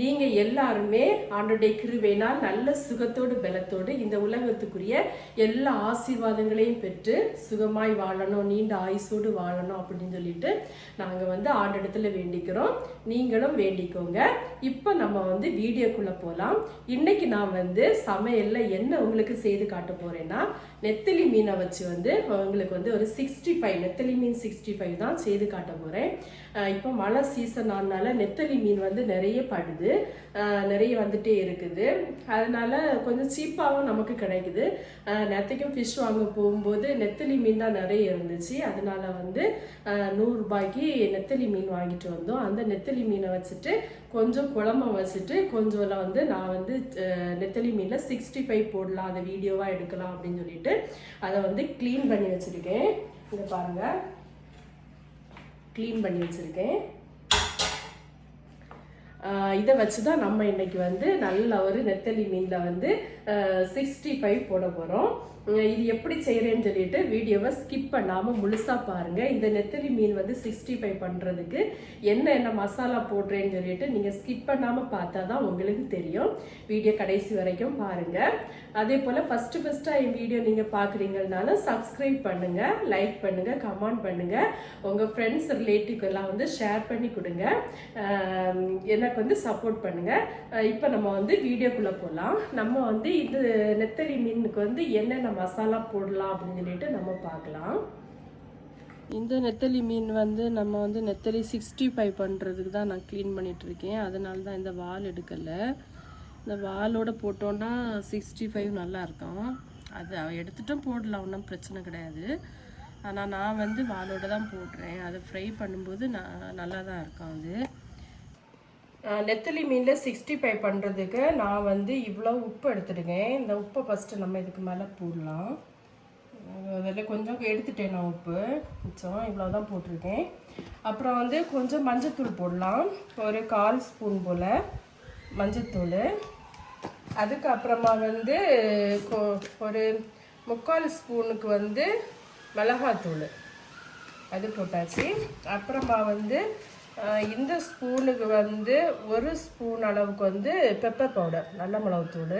நீங்க எல்லாருமே ஆண்டுடைய கிருபையினால் நல்ல சுகத்தோடு பலத்தோடு இந்த உலகத்துக்குரிய எல்லா ஆசீர்வாதங்களையும் பெற்று சுகமாய் வாழணும் நீண்ட ஆயுசோடு வாழணும் அப்படின்னு சொல்லிட்டு நாங்க வந்து ஆண்டிடத்துல வேண்டிக்கிறோம். நீங்களும் வேண்டிக்கோங்க. இப்போ நம்ம வந்து வீடியோக்குள்ள போலாம். இன்னைக்கு நான் வந்து சமையல்ல என்ன உங்களுக்கு செய்து காட்ட போறேன்னா நெத்திலி மீனை வச்சு வந்து உங்களுக்கு வந்து ஒரு சிக்ஸ்டி ஃபைவ் நெத்தலி மீன் சிக்ஸ்டி ஃபைவ் தான் செய்து காட்ட போகிறேன் இப்போ மழை சீசன் ஆனால நெத்தலி மீன் வந்து நிறைய படுது. வந்து நிறைய வந்துட்டே இருக்குது. அதனால கொஞ்சம் சீப்பாகவும் நமக்கு கிடைக்குது. நெத்தைக்கும் ஃபிஷ் வாங்க போகும்போது நெத்தலி மீன் தான் நிறைய இருந்துச்சு. அதனால வந்து நூறுரூபாய்க்கு நெத்தலி மீன் வாங்கிட்டு வந்தோம். அந்த நெத்தலி மீனை வச்சுட்டு கொஞ்சம் குழம்ப வச்சுட்டு கொஞ்சம் வந்து நான் வந்து நெத்தலி மீனில் சிக்ஸ்டி ஃபைவ் போடலாம். அதை வீடியோவாக எடுக்கலாம் அப்படின்னு சொல்லிட்டு அதை வந்து க்ளீன் பண்ணி வச்சுருக்கேன். இதை பாருங்கள் க்ளீன் பண்ணி வச்சுருக்கேன். இதை வச்சு தான் நம்ம இன்னைக்கு வந்து நல்ல ஒரு நெத்தலி மீனில் வந்து சிக்ஸ்டி ஃபைவ் போட போகிறோம் இது எப்படி செய்கிறேன்னு சொல்லிட்டு வீடியோவை ஸ்கிப் பண்ணாமல் முழுசாக பாருங்கள் இந்த நெத்தலி மீன் வந்து சிக்ஸ்டி ஃபைவ் பண்ணுறதுக்கு என்ன என்ன மசாலா போடுறேன்னு சொல்லிட்டு நீங்கள் ஸ்கிப் பண்ணாமல் பார்த்தா தான் உங்களுக்கு தெரியும். வீடியோ கடைசி வரைக்கும் பாருங்கள் அதே போல் ஃபஸ்ட்டு ஃபஸ்ட்டாக என் வீடியோ நீங்கள் பார்க்குறீங்கனாலும் சப்ஸ்கிரைப் பண்ணுங்கள் லைக் பண்ணுங்கள் கமெண்ட் பண்ணுங்கள் உங்கள் ஃப்ரெண்ட்ஸ் ரிலேட்டிவ் எல்லாம் வந்து ஷேர் பண்ணி கொடுங்க. எனக்கு வந்து சப்போர்ட் பண்ணுங்கள் இப்போ நம்ம வந்து வீடியோக்குள்ளே போகலாம் நம்ம வந்து இது நெத்தலி மீனுக்கு வந்து என்னென்ன மசாலா போடலாம் அப்படின்னு சொல்லிட்டு நம்ம பார்க்கலாம். இந்த நெத்தலி மீன் வந்து நம்ம வந்து நெத்தலி சிக்ஸ்டி ஃபைவ் பண்ணுறதுக்கு தான் நான் க்ளீன் பண்ணிட்டு இருக்கேன் அதனால தான் இந்த வால் எடுக்கலை. இந்த வாலோட போட்டோன்னா சிக்ஸ்டி ஃபைவ் நல்லா இருக்கும். அது எடுத்துட்டும் போடலாம் ஒன்றும் பிரச்சனை கிடையாது. ஆனால் நான் வந்து வாலோட தான் போடுறேன். அதை ஃப்ரை பண்ணும்போது நான் நல்லா தான் இருக்கும் அது. நெத்தலி மீனில் சிக்ஸ்டி ஃபைவ் பண்ணுறதுக்கு நான் வந்து இவ்வளோ உப்பு எடுத்துடுங்க இந்த உப்பை ஃபஸ்ட்டு நம்ம இதுக்கு மேலே போடலாம். அதில் கொஞ்சம் எடுத்துட்டேன் நான் உப்பு. மிச்சம் இவ்வளோ தான் போட்டிருக்கேன். அப்புறம் வந்து கொஞ்சம் மஞ்சத்தூள் போடலாம். ஒரு கால் ஸ்பூன் போல் மஞ்சத்தூள். அதுக்கப்புறமா வந்து கொ- ஒரு முக்கால் ஸ்பூனுக்கு வந்து மிளகாத்தூள். அது போட்டாச்சு. அப்புறமா வந்து இந்த ஸ்பூனுக்கு வந்து ஒரு ஸ்பூன் அளவுக்கு வந்து பெப்பர் பவுடர் நல்ல மிளகுத்தூள்.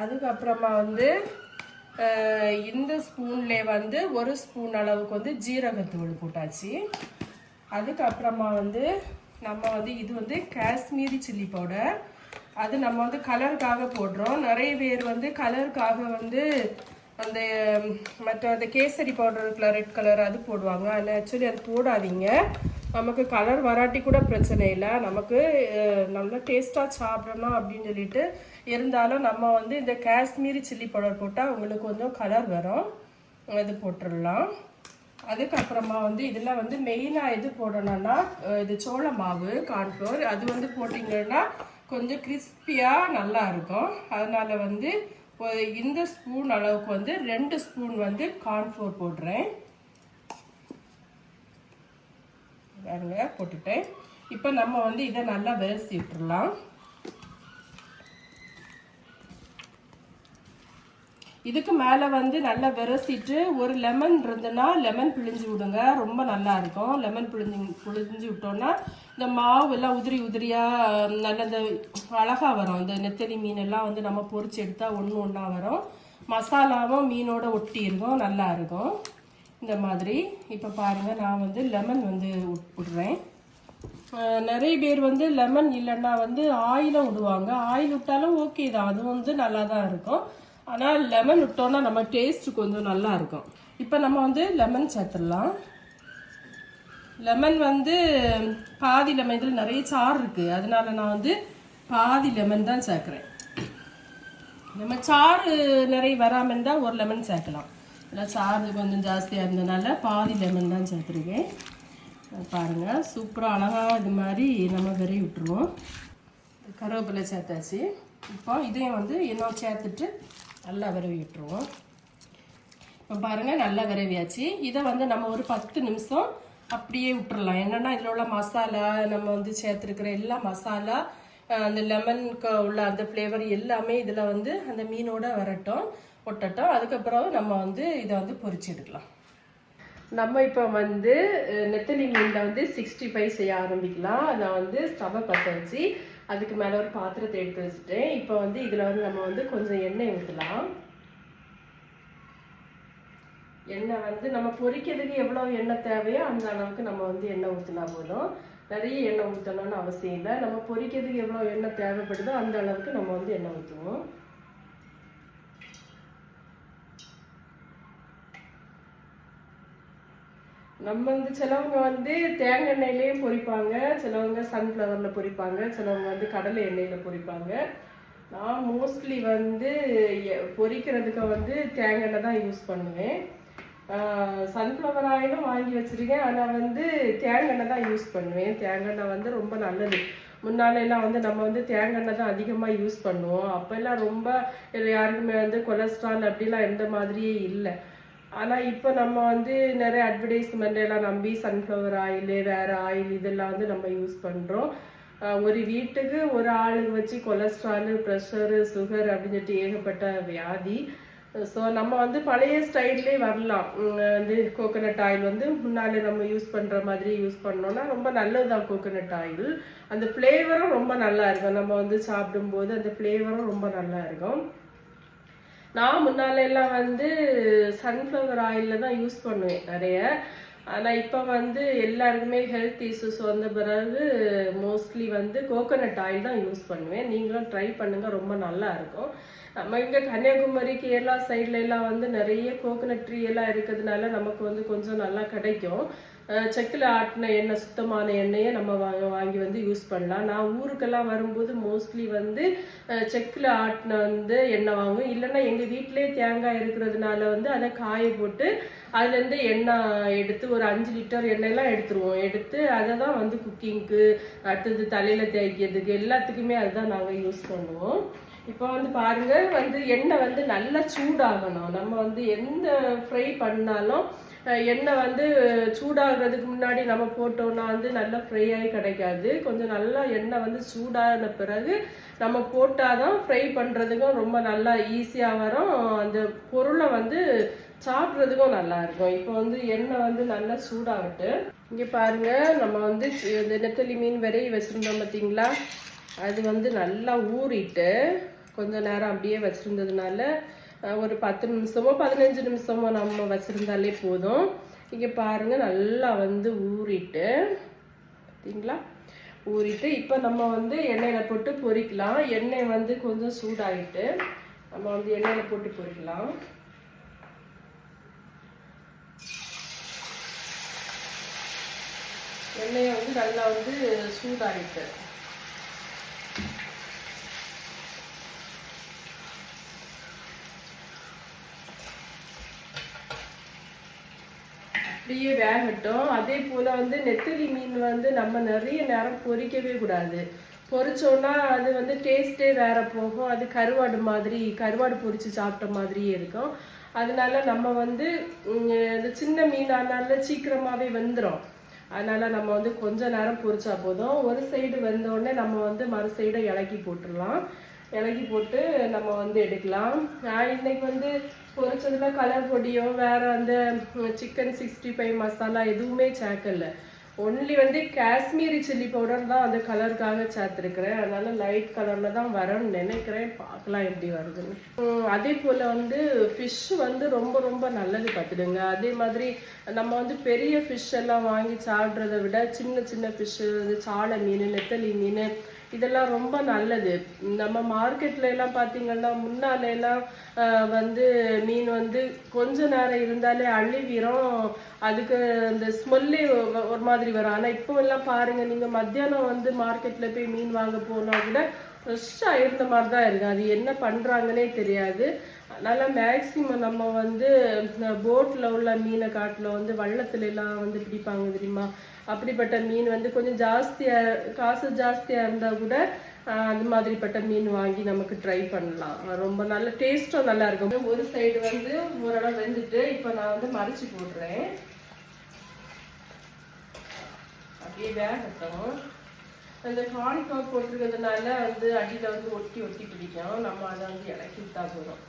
அதுக்கப்புறமா வந்து இந்த ஸ்பூன்லே வந்து ஒரு ஸ்பூன் அளவுக்கு வந்து ஜீரகத்தூள் போட்டாச்சு. அதுக்கப்புறமா வந்து நம்ம வந்து இது வந்து காஷ்மீரி சில்லி பவுடர் அது நம்ம வந்து கலருக்காக போடுறோம். நிறைய பேர் வந்து கலருக்காக வந்து அந்த மற்ற அந்த கேசரி பவுடர் இருக்குல்ல ரெட் கலர் அது போடுவாங்க. ஆனால் ஆக்சுவலி அது போடாதீங்க. நமக்கு கலர் வராட்டி கூட பிரச்சனை இல்லை. நமக்கு நல்லா டேஸ்ட்டாக சாப்பிடணும் அப்படின்னு சொல்லிட்டு இருந்தாலும் நம்ம வந்து இந்த காஷ்மீரி சில்லி பவுடர் போட்டால் உங்களுக்கு கொஞ்சம் கலர் வரும். அது போட்டுடலாம். அதுக்கப்புறமா வந்து இதில் வந்து மெயினாக எது போடணும்னா இது சோள மாவு கான்ஃப்ளோர் அது வந்து போட்டிங்கன்னா கொஞ்சம் கிறிஸ்பியாக நல்லா இருக்கும். அதனால் வந்து இந்த ஸ்பூன் அளவுக்கு வந்து ரெண்டு ஸ்பூன் வந்து கார்ன்ஃப்ளோர் போடுறேன். பாருங்க போட்டுட்டேன். இப்போ நம்ம வந்து இதை நல்லா விரசி இதுக்கு மேலே வந்து நல்லா விரசிட்டு ஒரு லெமன் இருந்ததுன்னா லெமன் பிழிஞ்சு விடுங்க. ரொம்ப நல்லா இருக்கும். லெமன் பிழிஞ்சு பிழிஞ்சு விட்டோன்னா இந்த மாவு எல்லாம் உதிரி உதிரியாக நல்ல இந்த அழகாக வரும். இந்த நெத்தலி மீன் எல்லாம் வந்து நம்ம பொறிச்சு எடுத்தால் ஒன்று ஒன்றா வரும். மசாலாவும் மீனோட ஒட்டி இருக்கும். நல்லா இருக்கும். இந்த மாதிரி. இப்போ பாருங்கள் நான் வந்து லெமன் வந்து விட்- விடுறேன் நிறைய பேர் வந்து லெமன் இல்லைன்னா வந்து ஆயிலும் விடுவாங்க ஆயில் விட்டாலும் ஓகே தான். அது வந்து நல்லா தான் இருக்கும். ஆனால் லெமன் விட்டோம்னா நம்ம டேஸ்ட் கொஞ்சம் நல்லா இருக்கும். இப்போ நம்ம வந்து லெமன் சேர்த்துடலாம். லெமன் வந்து பாதி லெமன் இதில் நிறைய சாறு இருக்குது அதனால நான் வந்து பாதி லெமன் தான் சேர்க்குறேன். நம்ம சாறு நிறைய வராமல் இருந்தால் ஒரு லெமன் சேர்க்கலாம். இல்லை சாறு கொஞ்சம் ஜாஸ்தியாக இருந்ததுனால பாதி லெமன் தான் சேர்த்துருக்கேன். பாருங்கள் சூப்பராக அழகாக இது மாதிரி நம்ம விரைய விட்டுருவோம். கருவேப்பிலை சேர்த்தாச்சு. இப்போ இதையும் வந்து இன்னும் சேர்த்துட்டு நல்லா விரவி விட்டுருவோம் இப்போ பாருங்கள் நல்லா விரவியாச்சு. இதை வந்து நம்ம ஒரு பத்து நிமிஷம் அப்படியே விட்டுறலாம். என்னென்னா இதில் உள்ள மசாலா நம்ம வந்து சேர்த்துருக்கிற எல்லா மசாலா அந்த லெமனுக்கு உள்ள அந்த ஃப்ளேவர் எல்லாமே இதில் வந்து அந்த மீனோட வரட்டும் ஒட்டட்டும். அதுக்கப்புறம் நம்ம வந்து இதை வந்து பொறிச்சு எடுக்கலாம். நம்ம இப்போ வந்து நெத்தலி மீனில் வந்து சிக்ஸ்டி ஃபைவ் செய்ய ஆரம்பிக்கலாம். நான் வந்து ஸ்டவை பற்ற வச்சு அதுக்கு மேலே ஒரு பாத்திரத்தை எடுத்து வச்சுட்டேன். இப்போ வந்து இதில் வந்து நம்ம வந்து கொஞ்சம் எண்ணெய் ஊற்றலாம் எண்ணெய் வந்து நம்ம பொரிக்கிறதுக்கு எவ்வளோ எண்ணெய் தேவையோ அந்த அளவுக்கு நம்ம வந்து எண்ணெய் ஊற்றினா போதும். நிறைய எண்ணெய் ஊற்றணும்னு அவசியம் இல்லை. நம்ம பொரிக்கிறதுக்கு எவ்வளோ எண்ணெய் தேவைப்படுதோ அந்த அளவுக்கு நம்ம வந்து எண்ணெய் ஊற்றுவோம் நம்ம வந்து சிலவங்க வந்து தேங்காய் எண்ணெயிலையும் பொரிப்பாங்க சிலவங்க சன்ஃப்ளவரில் பொரிப்பாங்க சிலவங்க வந்து கடலை எண்ணெயில் பொரிப்பாங்க. நான் மோஸ்ட்லி வந்து பொரிக்கிறதுக்கு வந்து தேங்காய் எண்ணெய் தான் யூஸ் பண்ணுவேன். சன்ஃப்ளவர் ஆயிலும் வாங்கி வச்சிருக்கேன் ஆனால் வந்து தேங்காய் எண்ணெய் தான் யூஸ் பண்ணுவேன். தேங்காய் எண்ணெய் வந்து ரொம்ப நல்லது. முன்னாலெல்லாம் வந்து நம்ம வந்து தேங்காய் எண்ணெய் தான் அதிகமாக யூஸ் பண்ணுவோம். அப்போல்லாம் ரொம்ப யாருக்குமே வந்து கொலஸ்ட்ரால் அப்படிலாம் எந்த மாதிரியே இல்லை. ஆனால் இப்போ நம்ம வந்து நிறைய அட்வர்டைஸ்மெண்ட் எல்லாம் நம்பி சன்ஃப்ளவர் ஆயில் வேற ஆயில் இதெல்லாம் வந்து நம்ம யூஸ் பண்ணுறோம் ஒரு வீட்டுக்கு ஒரு ஆளுக்கு வச்சு கொலஸ்ட்ரால் ப்ரெஷரு சுகர் அப்படின்னு சொல்லிட்டு ஏகப்பட்ட வியாதி. ஸோ நம்ம வந்து பழைய ஸ்டைல்லே வரலாம். வந்து கோகனட் ஆயில் வந்து முன்னாலே நம்ம யூஸ் பண்ணுற மாதிரி யூஸ் பண்ணோம்னா ரொம்ப நல்லது தான் கோகனட் ஆயில் அந்த ஃப்ளேவரும் ரொம்ப நல்லா இருக்கும். நம்ம வந்து சாப்பிடும்போது அந்த ஃப்ளேவரும் ரொம்ப நல்லா இருக்கும். நான் முன்னால எல்லாம் வந்து சன்ஃப்ளவர் ஆயிலில் தான் யூஸ் பண்ணுவேன் நிறைய. ஆனால் இப்போ வந்து எல்லாருக்குமே ஹெல்த் இஷ்யூஸ் வந்த பிறகு மோஸ்ட்லி வந்து கோகோனட் ஆயில் தான் யூஸ் பண்ணுவேன். நீங்களும் ட்ரை பண்ணுங்கள் ரொம்ப நல்லா இருக்கும். நம்ம இங்கே கன்னியாகுமரி கேரளா சைட்ல எல்லாம் வந்து நிறைய கோகோனட் ட்ரீ எல்லாம் இருக்கிறதுனால நமக்கு வந்து கொஞ்சம் நல்லா கிடைக்கும். செக்கில் ஆட்டின எண்ணெய் சுத்தமான எண்ணெயை நம்ம வாங்க வாங்கி வந்து யூஸ் பண்ணலாம். நான் ஊருக்கெல்லாம் வரும்போது மோஸ்ட்லி வந்து செக்கில் ஆட்டின வந்து எண்ணெய் வாங்குவோம் இல்லைன்னா எங்கள் வீட்டிலே தேங்காய் இருக்கிறதுனால வந்து அதை காய போட்டு அதுலேருந்து எண்ணெய் எடுத்து ஒரு அஞ்சு லிட்டர் எண்ணெயெல்லாம் எடுத்துருவோம். எடுத்து அதை தான் வந்து குக்கிங்க்கு அடுத்தது தலையில் தேய்க்கிறதுக்கு எல்லாத்துக்குமே அதுதான் நாங்கள் யூஸ் பண்ணுவோம். இப்போ வந்து பாருங்க வந்து எண்ணெய் வந்து நல்லா சூடாகணும். நம்ம வந்து எந்த ஃப்ரை பண்ணாலும் எண்ணெய் வந்து சூடாகிறதுக்கு முன்னாடி நம்ம போட்டோம்னா வந்து நல்லா ஃப்ரை ஆகி கிடைக்காது. கொஞ்சம் நல்லா எண்ணெய் வந்து சூடான பிறகு நம்ம போட்டாதான் ஃப்ரை பண்ணுறதுக்கும் ரொம்ப நல்லா ஈஸியாக வரும். அந்த பொருளை வந்து சாப்பிட்றதுக்கும் நல்லா இருக்கும். இப்போ வந்து எண்ணெய் வந்து நல்லா சூடாகட்டு. இங்கே பாருங்க நம்ம வந்து இந்த நெத்தலி மீன் விரைவி வச்சுருந்தோம் பார்த்தீங்களா அது வந்து நல்லா ஊறிட்டு கொஞ்ச நேரம் அப்படியே வச்சுருந்ததுனால ஒரு பத்து நிமிஷமோ பதினஞ்சு நிமிஷமோ நம்ம வச்சுருந்தாலே போதும். இங்கே பாருங்க நல்லா வந்து ஊறிட்டு பார்த்தீங்களா ஊறிட்டு இப்போ நம்ம வந்து எண்ணெயில் போட்டு பொரிக்கலாம். எண்ணெய் வந்து கொஞ்சம் சூடாகிட்டு நம்ம வந்து எண்ணெயில் போட்டு பொரிக்கலாம். எண்ணெயை வந்து நல்லா வந்து சூடாகிட்டு அப்படியே வேகட்டும் அதே போல வந்து நெத்திலி மீன் வந்து நம்ம நிறைய நேரம் பொரிக்கவே கூடாது. பொரிச்சோன்னா அது வந்து டேஸ்டே வேற போகும். அது கருவாடு மாதிரி கருவாடு பொறிச்சு சாப்பிட்ட மாதிரியே இருக்கும். அதனால நம்ம வந்து இந்த சின்ன மீனானால சீக்கிரமாவே வெந்துடும் அதனால நம்ம வந்து கொஞ்ச நேரம் பொறிச்சா போதும். ஒரு சைடு வெந்த நம்ம வந்து மறு சைடை இலக்கி போட்டுடலாம். இலக்கி போட்டு நம்ம வந்து எடுக்கலாம். நான் இன்னைக்கு வந்து பொரிச்சதுல கலர் பொடியோ வேற அந்த சிக்கன் சிக்ஸ்டி ஃபைவ் மசாலா எதுவுமே சேர்க்கல. ஒன்லி வந்து காஷ்மீரி சில்லி பவுடர் தான் அந்த கலருக்காக சேர்த்துருக்கிறேன். அதனால லைட் கலர்ல தான் வரும்னு நினைக்கிறேன். பார்க்கலாம் எப்படி வருதுன்னு. அதே போல வந்து ஃபிஷ் வந்து ரொம்ப ரொம்ப நல்லது பார்த்துடுங்க அதே மாதிரி நம்ம வந்து பெரிய ஃபிஷ் எல்லாம் வாங்கி சாப்பிட்றத விட சின்ன சின்ன ஃபிஷ் சாலை மீன் நெத்தலி மீன் இதெல்லாம் ரொம்ப நல்லது. நம்ம மார்க்கெட்ல எல்லாம் பாத்தீங்கன்னா முன்னால எல்லாம் வந்து மீன் வந்து கொஞ்ச நேரம் இருந்தாலே அழுவிரும் அதுக்கு அந்த ஸ்மெல்லே ஒரு மாதிரி வரும். ஆனா இப்போ எல்லாம் பாருங்க நீங்க மத்தியானம் வந்து மார்க்கெட்ல போய் மீன் வாங்க போனா கூட ஃப்ரெஷ்ஷாக இருந்த மாதிரி தான் இருக்கு. அது என்ன பண்றாங்கன்னே தெரியாது. அதனால மேக்சிமம் நம்ம வந்து போட்டில் உள்ள மீனை காட்டில் வந்து வள்ளத்துல எல்லாம் வந்து பிடிப்பாங்க தெரியுமா? அப்படிப்பட்ட மீன் வந்து கொஞ்சம் ஜாஸ்தியா காசு ஜாஸ்தியா இருந்தா கூட அந்த மாதிரிப்பட்ட மீன் வாங்கி நமக்கு ட்ரை பண்ணலாம். ரொம்ப நல்ல டேஸ்டும் நல்லா இருக்கும். ஒரு சைடு வந்து ஓரளவு வெந்துட்டு இப்போ நான் வந்து மறைச்சு போடுறேன். அப்படியே வேகட்டும். அந்த காலிஃப்ளவர் போட்டிருக்கிறதுனால வந்து அடியில் வந்து ஒட்டி ஒட்டி பிடிக்கும். நம்ம அதை வந்து இறக்கி விட்டா போதும்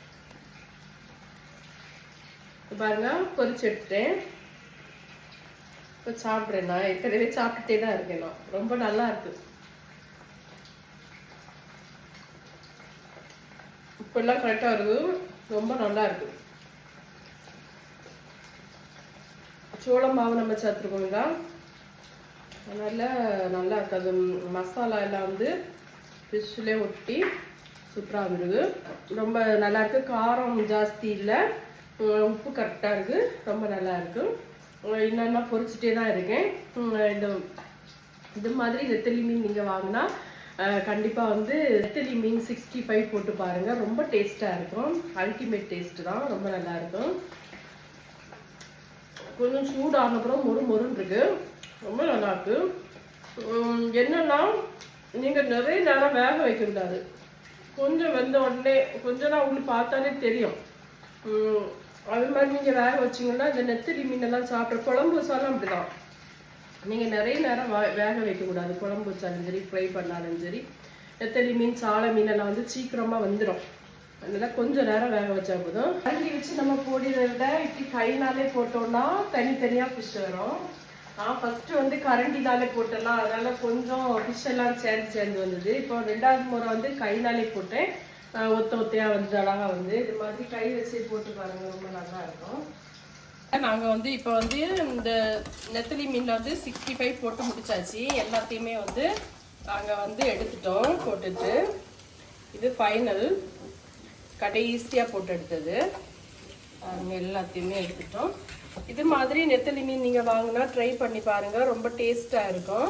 பாருங்க பொறிச்சு எடுத்துட்டேன். இப்போ சாப்பிட்றேன் நான் ஏற்கனவே சாப்பிட்டுட்டே தான் இருக்கேன் நான். ரொம்ப நல்லா இருக்கு. இப்பெல்லாம் கரெக்டாக வருது. ரொம்ப நல்லா இருக்கு. சோள மாவு நம்ம சேர்த்துருக்கோங்களா அதனால நல்லா இருக்கு. அது மசாலா எல்லாம் வந்து ஃபிஷ்லேயே ஒட்டி சூப்பராக இருக்குது ரொம்ப நல்லா இருக்கு. காரம் ஜாஸ்தி இல்லை. உப்பு கரெக்டாக இருக்கு. ரொம்ப நல்லா இருக்குது என்னென்ன பொறிச்சிட்டே தான் இருக்கேன். இந்த இது மாதிரி நெத்தலி மீன் நீங்கள் வாங்கினா கண்டிப்பாக வந்து நெத்தலி மீன் சிக்ஸ்டி ஃபைவ் போட்டு பாருங்க. ரொம்ப டேஸ்ட்டாக இருக்கும். அல்டிமேட் டேஸ்ட் தான். ரொம்ப நல்லா இருக்கும். கொஞ்சம் சூடான மொறு மொறுன்னு இருக்கு. ரொம்ப நல்லா இருக்கு. என்னன்னா நீங்க நிறைய நேரம் வேக வைக்க கூடாது கொஞ்சம் வெந்த உடனே கொஞ்சம் நான் உங்களுக்கு பார்த்தாலே தெரியும். அது மாதிரி நீங்கள் வேக வச்சீங்கன்னா இந்த நெத்திரி மீனெல்லாம் சாப்பிட்ற குழம்பு வச்சாலும் அப்படிதான். நீங்கள் நிறைய நேரம் வேக வைக்கக்கூடாது. குழம்பு வச்சாலும் சரி ஃப்ரை பண்ணாலும் சரி. நெத்தலி மீன் சாலை மீனெல்லாம் வந்து சீக்கிரமாக வந்துடும் அதனால் கொஞ்சம் நேரம் வேக வச்சா போதும். கரண்டி வச்சு நம்ம போடுறத விட இப்படி கைனாலே போட்டோம்னா தனித்தனியாக ஃபிஷ் வரும். நான் ஃபஸ்ட்டு வந்து கரண்டினாலே போட்டலாம் அதனால் கொஞ்சம் ஃபிஷ் எல்லாம் சேர்ந்து சேர்ந்து வந்தது. இப்போ ரெண்டாவது முறை வந்து கைனாலே போட்டேன். ஒத்த ஒத்தையாக வந்து அழகாக வந்து இது மாதிரி கை வச்சு போட்டு பாருங்க ரொம்ப நல்லா இருக்கும். நாங்கள் வந்து இப்போ வந்து இந்த நெத்தலி மீனில் வந்து சிக்ஸ்டி ஃபைவ் போட்டு முடிச்சாச்சு. எல்லாத்தையுமே வந்து நாங்கள் வந்து எடுத்துட்டோம் போட்டுட்டு. இது ஃபைனல் கடைசியாக போட்டு எடுத்தது. பாருங்க எல்லாத்தையுமே எடுத்துட்டோம். இது மாதிரி நெத்தலி மீன் நீங்கள் வாங்கினா ட்ரை பண்ணி பாருங்கள் ரொம்ப டேஸ்ட்டாக இருக்கும்.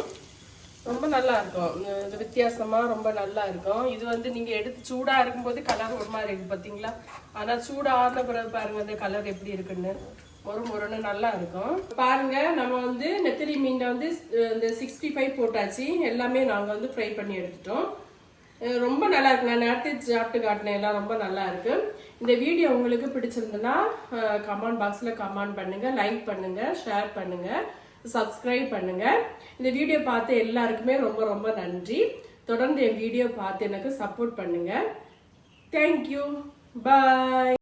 ரொம்ப நல்லா இருக்கும். இது வித்தியாசமாக ரொம்ப நல்லா இருக்கும். இது வந்து நீங்கள் எடுத்து சூடாக இருக்கும்போது கலர் ஒரு மாதிரி இருக்கு பார்த்தீங்களா ஆனால் ஆன பிறகு பாருங்க அந்த கலர் எப்படி இருக்குன்னு. ஒரு முறைன்னு நல்லா இருக்கும். பாருங்க நம்ம வந்து நெத்திலி மீனில் வந்து இந்த சிக்ஸ்டி ஃபைவ் போட்டாச்சு. எல்லாமே நாங்கள் வந்து ஃப்ரை பண்ணி எடுத்துட்டோம். ரொம்ப நல்லா இருக்கு. நான் நேரத்தை சாப்பிட்டு காட்டினேன். எல்லாம் ரொம்ப நல்லா இருக்கு. இந்த வீடியோ உங்களுக்கு பிடிச்சிருந்ததுன்னா கமெண்ட் பாக்ஸில் கமெண்ட் பண்ணுங்க லைக் பண்ணுங்க ஷேர் பண்ணுங்க. சப்ஸ்கிரைப் பண்ணுங்கள் இந்த வீடியோ பார்த்து எல்லாருக்குமே ரொம்ப ரொம்ப நன்றி. தொடர்ந்து என் வீடியோ பார்த்து எனக்கு சப்போர்ட் பண்ணுங்கள் தேங்க்யூ பாய்